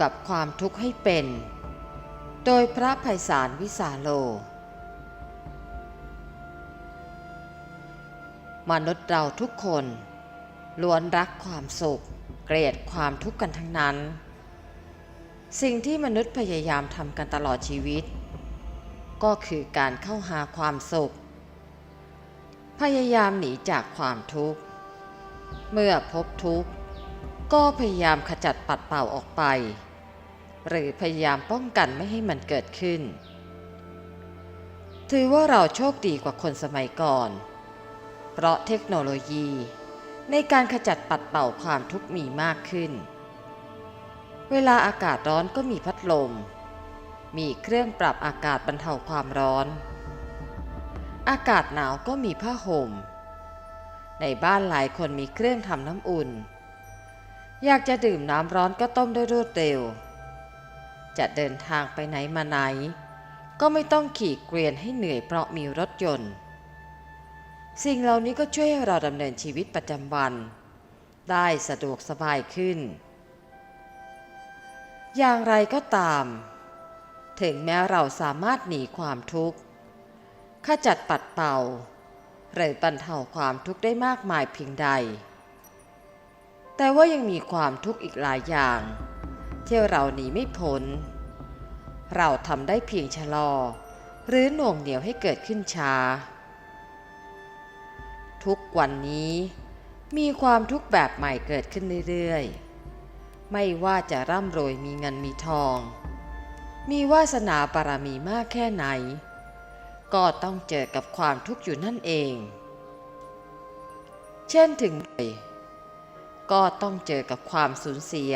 กับความทุกข์ให้เป็น โดยพระไพศาลวิสาโล มนุษย์เราทุกคนล้วนรักความสุข เกลียดความทุกข์กันทั้งนั้น สิ่งที่มนุษย์พยายามทำกันตลอดชีวิต ก็คือการเข้าหาความสุข พยายามหนีจากความทุกข์ เมื่อพบทุกข์ก็พยายามขจัดปัดเป่าออกไป หรือพยายามป้องกันไม่ให้มันเกิดขึ้น ถือว่าเราโชคดีกว่าคนสมัยก่อน เพราะเทคโนโลยี ในการขจัดปัดเป่าความทุกข์มีมากขึ้น เวลาอากาศร้อนก็มีพัดลม มีเครื่องปรับอากาศบรรเทาความร้อน อากาศหนาวก็มีผ้าห่ม ในบ้านหลายคนมีเครื่องทำน้ำอุ่นอยากจะดื่มน้ำร้อนก็ต้มได้รวดเร็ว จะเดินทางไปไหนมาไหน ก็ไม่ต้องขี่เกวียนให้เหนื่อยเพราะมีรถยนต์ สิ่งเหล่านี้ก็ช่วยให้เราดำเนินชีวิตประจำวัน ได้สะดวกสบายขึ้น อย่างไรก็ตาม ถึงแม้เราสามารถหนีความทุกข์ขจัดปัดเป่าหรือบรรเทาความทุกข์ได้มากมายเพียงใด แต่ว่ายังมีความทุกข์อีกหลายอย่าง ที่เราหนีไม่พ้น เราทำได้เพียงชะลอ หรือหน่วงเหนียวให้เกิดขึ้นช้า ทุกวันนี้มีความทุกข์แบบใหม่เกิดขึ้นเรื่อยๆ ไม่ว่าจะร่ำรวยมีเงินมีทอง มีวาสนาบามีมากแค่ไหน ก็ต้องเจอกับความทุกข์อยู่นั่นเอง เช่นถึงก็ต้องเจอกับความสูญเสีย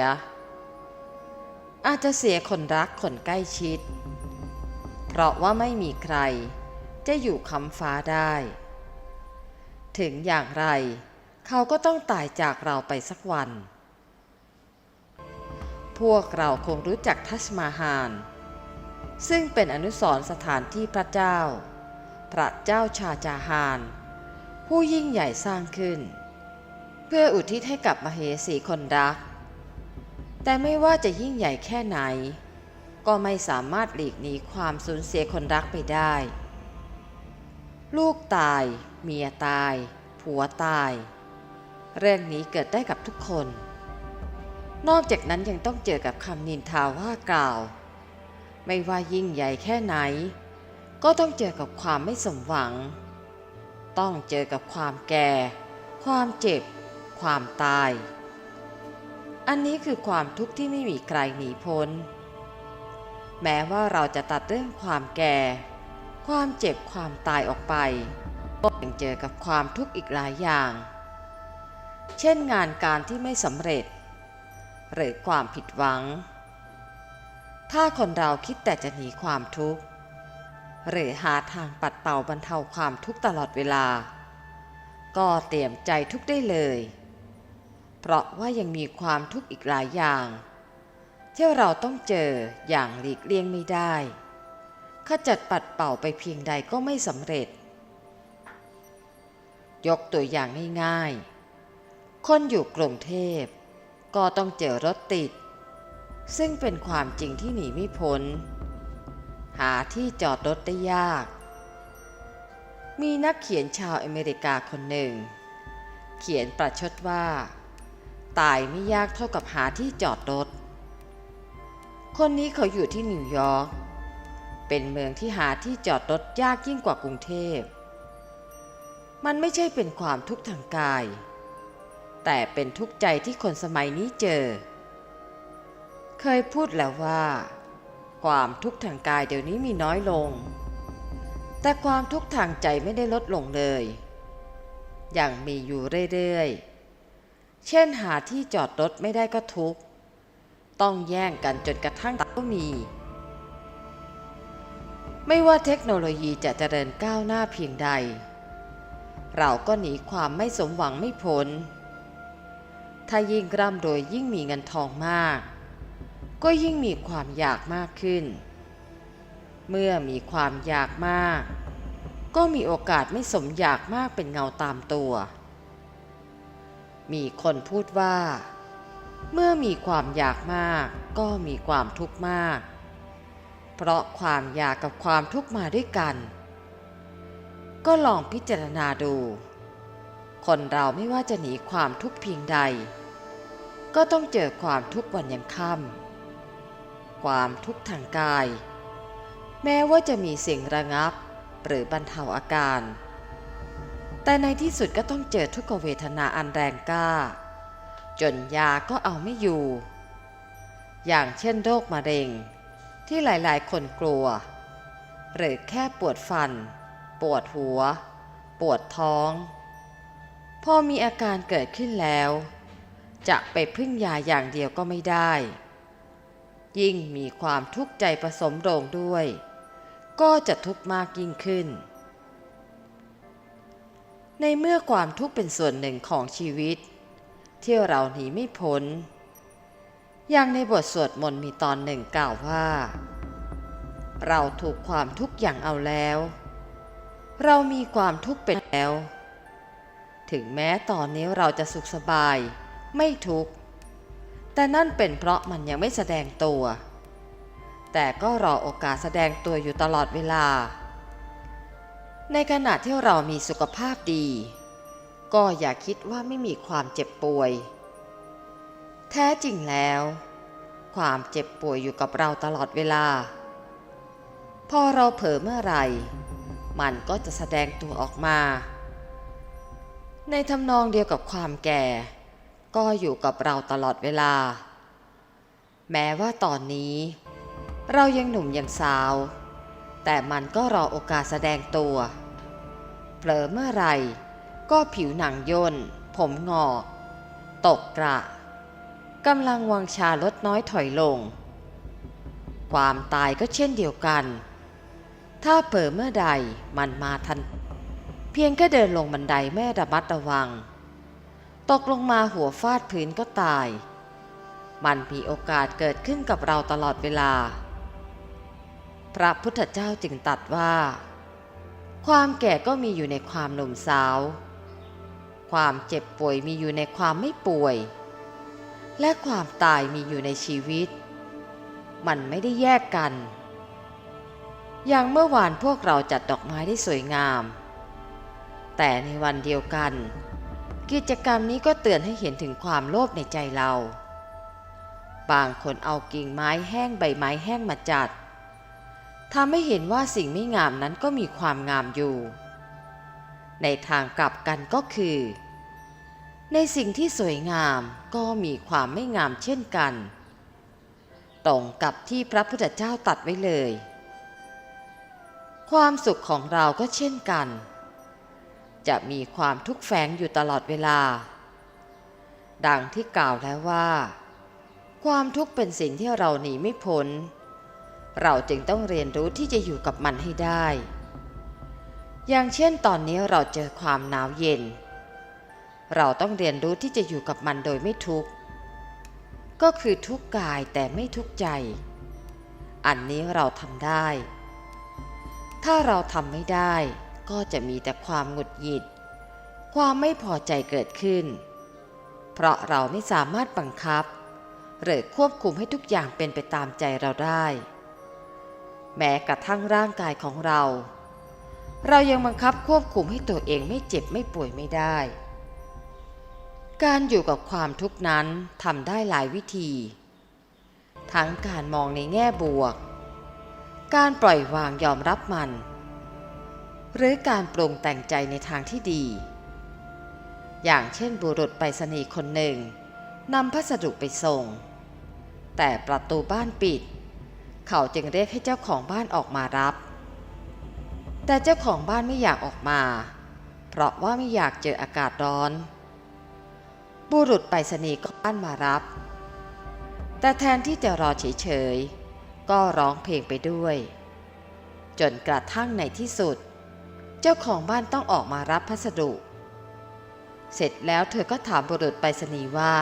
อาจจะเสียคนรักคนใกล้ชิด เพราะว่าไม่มีใครจะอยู่คำฟ้าได้ ถึงอย่างไร เขาก็ต้องตายจากเราไปสักวัน พวกเราคงรู้จักทัชมาฮานซึ่งเป็นอนุสรณ์สถานที่พระเจ้า พระเจ้าชาจาฮาน ผู้ยิ่งใหญ่สร้างขึ้น เพื่ออุทิศให้กับมเหสีคนรัก แต่ไม่ว่าจะยิ่งใหญ่แค่ไหน ก็ไม่สามารถหลีกหนีความสูญเสียคนรักไปได้ ลูกตาย เมียตาย ผัวตาย เรื่องนี้เกิดได้กับทุกคน นอกจากนั้นยังต้องเจอกับคำนินทาว่ากล่าว ไม่ว่ายิ่งใหญ่แค่ไหน ก็ต้องเจอกับความไม่สมหวัง ต้องเจอกับความแก่ ความเจ็บ ความตาย อันนี้คือความทุกข์ที่ไม่มีใครหนีพ้น แม้ว่าเราจะตัดเรื่องความแก่ ความเจ็บความตายออกไปก็ยังเจอกับความทุกข์อีกหลายอย่าง เช่นงานการที่ไม่สำเร็จ หรือความผิดหวัง ถ้าคนเราคิดแต่จะหนีความทุกข์ หรือหาทางปัดเป่าบรรเทาความทุกข์ตลอดเวลา ก็เตรียมใจทุกได้เลย เพราะว่ายังมีความทุกข์อีกหลายอย่างที่เราต้องเจออย่างหลีกเลี่ยงไม่ได้ขจัดปัดเป่าไปเพียงใดก็ไม่สำเร็จ ยกตัวอย่างง่ายๆ คนอยู่กรุงเทพ ก็ต้องเจอรถติด ซึ่งเป็นความจริงที่หนีไม่พ้น หาที่จอดรถได้ยาก มีนักเขียนชาวอเมริกาคนหนึ่ง เขียนประชดว่า ตายไม่ยากเท่ากับหาที่จอดรถ คนนี้เขาอยู่ที่นิวยอร์ก เป็นเมืองที่หาที่จอดรถยากยิ่งกว่ากรุงเทพ มันไม่ใช่เป็นความทุกข์ทางกาย แต่เป็นทุกข์ใจที่คนสมัยนี้เจอ เคยพูดแล้วว่า ความทุกข์ทางกายเดี๋ยวนี้มีน้อยลง แต่ความทุกข์ทางใจไม่ได้ลดลงเลย ยังมีอยู่เรื่อยๆ เช่นหาที่จอดรถไม่ได้ก็ทุกข์ ต้องแย่งกันจนกระทั่งตายก็มี ไม่ว่าเทคโนโลยีจะเจริญก้าวหน้าเพียงใด เราก็หนีความไม่สมหวังไม่พ้น ถ้ายิ่งร่ำรวยยิ่งมีเงินทองมาก ก็ยิ่งมีความอยากมากขึ้น เมื่อมีความอยากมาก ก็มีโอกาสไม่สมอยากมากเป็นเงาตามตัว มีคนพูดว่า เมื่อมีความอยากมากก็มีความทุกข์มาก เพราะความอยากกับความทุกข์มาด้วยกัน ก็ลองพิจารณาดู คนเราไม่ว่าจะหนีความทุกข์เพียงใด ก็ต้องเจอความทุกข์วันยังค่ำความทุกข์ทางกาย แม้ว่าจะมีสิ่งระงับหรือบรรเทาอาการ แต่ในที่สุดก็ต้องเจอทุกขเวทนาอันแรงกล้า จนยาก็เอาไม่อยู่ อย่างเช่นโรคมะเร็ง ที่หลายๆ คนกลัว หรือแค่ปวดฟัน ปวดหัว ปวดท้อง พอมีอาการเกิดขึ้นแล้ว จะไปพึ่งยาอย่างเดียวก็ไม่ได้ ยิ่งมีความทุกข์ใจผสมโรงด้วย ก็จะทุกข์มากยิ่งขึ้น ในเมื่อความทุกข์เป็นส่วนหนึ่งของชีวิต ที่เราหนีไม่พ้น อย่างในบทสวดมนต์มีตอนหนึ่งกล่าวว่า เราถูกความทุกข์อย่างเอาแล้ว เรามีความทุกข์เป็นแล้ว ถึงแม้ตอนนี้เราจะสุขสบาย ไม่ทุกข์ แต่นั่นเป็นเพราะมันยังไม่แสดงตัว แต่ก็รอโอกาสแสดงตัวอยู่ตลอดเวลา ในขณะที่เรามีสุขภาพดี ก็อย่าคิดว่าไม่มีความเจ็บป่วย แท้จริงแล้ว ความเจ็บป่วยอยู่กับเราตลอดเวลา พอเราเผลอเมื่อไหร่ มันก็จะแสดงตัวออกมา ในทำนองเดียวกับความแก่ ก็อยู่กับเราตลอดเวลา แม้ว่าตอนนี้ เรายังหนุ่มยังสาวแต่มันก็รอโอกาสแสดงตัว เผลอเมื่อไหร่ ก็ผิวหนังย่น ผมงอก ตกกระกำลังวังชาลดน้อยถอยลง ความตายก็เช่นเดียวกัน ถ้าเผลอเมื่อใดมันมาทัน เพียงแค่เดินลงบันไดไม่ระมัดระวัง ตกลงมาหัวฟาดพื้นก็ตาย มันมีโอกาสเกิดขึ้นกับเราตลอดเวลา พระพุทธเจ้าจึงตรัสว่า ความแก่ก็มีอยู่ในความหนุ่มสาว ความเจ็บป่วยมีอยู่ในความไม่ป่วย และความตายมีอยู่ในชีวิต มันไม่ได้แยกกัน อย่างเมื่อวานพวกเราจัดดอกไม้ได้สวยงาม แต่ในวันเดียวกัน กิจกรรมนี้ก็เตือนให้เห็นถึงความโลภในใจเรา บางคนเอากิ่งไม้แห้งใบไม้แห้งมาจัด ทำให้เห็นว่าสิ่งไม่งามนั้นก็มีความงามอยู่ ในทางกลับกันก็คือ ในสิ่งที่สวยงามก็มีความไม่งามเช่นกัน ตรงกับที่พระพุทธเจ้าตัดไว้เลย ความสุขของเราก็เช่นกัน จะมีความทุกข์แฝงอยู่ตลอดเวลา ดังที่กล่าวแล้วว่า ความทุกข์เป็นสิ่งที่เราหนีไม่พ้น เราจึงต้องเรียนรู้ที่จะอยู่กับมันให้ได้ อย่างเช่นตอนนี้เราเจอความหนาวเย็น เราต้องเรียนรู้ที่จะอยู่กับมันโดยไม่ทุกข์ ก็คือทุกข์กายแต่ไม่ทุกข์ใจ อันนี้เราทำได้ ถ้าเราทำไม่ได้ก็จะมีแต่ความหงุดหงิด ความไม่พอใจเกิดขึ้น เพราะเราไม่สามารถบังคับ หรือควบคุมให้ทุกอย่างเป็นไปตามใจเราได้ แม้กระทั่งร่างกายของเรา เรายังบังคับควบคุมให้ตัวเองไม่เจ็บไม่ป่วยไม่ได้ การอยู่กับความทุกข์นั้นทำได้หลายวิธี ทั้งการมองในแง่บวก การปล่อยวางยอมรับมัน หรือการปรุงแต่งใจในทางที่ดี อย่างเช่นบุรุษไปรษณีย์คนหนึ่งนำพัสดุไปส่ง แต่ประตูบ้านปิดเเขาจึงเรียกให้เจ้าของบ้านออกมารับ แต่เจ้าของบ้านไม่อยากออกมา เพราะว่าไม่อยากเจออากาศร้อน บุรุษไปรษณีย์ก็บ้านมารับ แต่แทนที่จะรอเฉยๆ ก็ร้องเพลงไปด้วย จนกระทั่งในที่สุด เจ้าของบ้านต้องออกมารับพัสดุ เสร็จแล้วเธอก็ถามบุรุษไปรษณีย์ว่า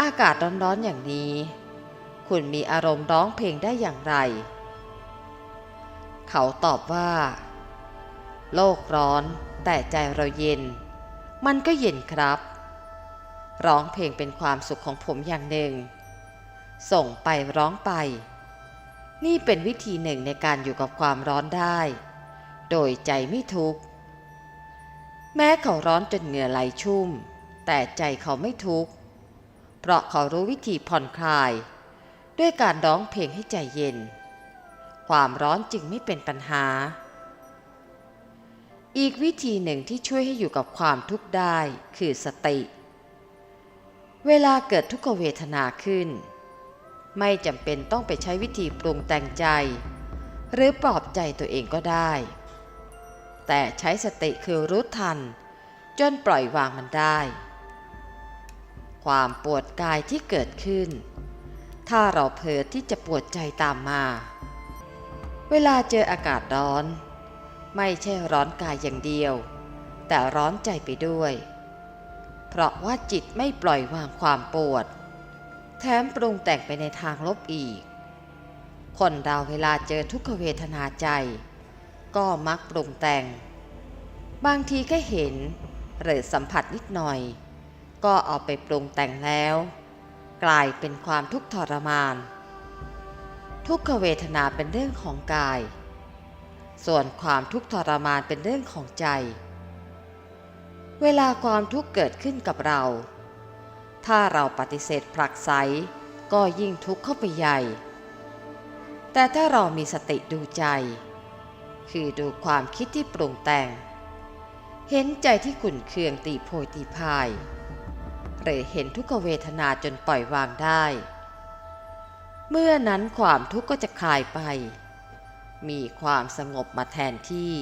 อากาศร้อนๆอย่างนี้ คุณมีอารมณ์ร้องเพลงได้อย่างไร เขาตอบว่า โลกร้อนแต่ใจเราเย็น มันก็เย็นครับ ร้องเพลงเป็นความสุขของผมอย่างหนึ่ง ส่งไปร้องไป นี่เป็นวิธีหนึ่งในการอยู่กับความร้อนได้ โดยใจไม่ทุกข์ แม้เขาร้อนจนเหงื่อไหลชุ่ม แต่ใจเขาไม่ทุกข์ เพราะเขารู้วิธีผ่อนคลาย ด้วยการร้องเพลงให้ใจเย็น ความร้อนจึงไม่เป็นปัญหา อีกวิธีหนึ่งที่ช่วยให้อยู่กับความทุกข์ได้คือสติ เวลาเกิดทุกขเวทนาขึ้น ไม่จำเป็นต้องไปใช้วิธีปรุงแต่งใจ หรือปลอบใจตัวเองก็ได้ แต่ใช้สติคือรู้ทัน จนปล่อยวางมันได้ ความปวดกายที่เกิดขึ้น ถ้าเราเผลอที่จะปวดใจตามมา เวลาเจออากาศร้อน ไม่ใช่ร้อนกายอย่างเดียว แต่ร้อนใจไปด้วย เพราะว่าจิตไม่ปล่อยวางความปวด แถมปรุงแต่งไปในทางลบอีก คนเราเวลาเจอทุกขเวทนาใจ ก็มักปรุงแต่ง บางทีแค่เห็นหรือสัมผัสนิดหน่อย ก็เอาไปปรุงแต่งแล้ว กลายเป็นความทุกข์ทรมาน ทุกขเวทนาเป็นเรื่องของกาย ส่วนความทุกข์ทรมานเป็นเรื่องของใจ เวลาความทุกข์เกิดขึ้นกับเรา ถ้าเราปฏิเสธผลักไสก็ยิ่งทุกข์เข้าไปใหญ่ แต่ถ้าเรามีสติดูใจ คือดูความคิดที่ปรุงแต่ง เห็นใจที่ขุ่นเคืองตีโพยตีพาย หรือเห็นทุกขเวทนาจนปล่อยวางได้ เมื่อนั้นความทุกข์ก็จะคลายไป มีความสงบมาแทนที่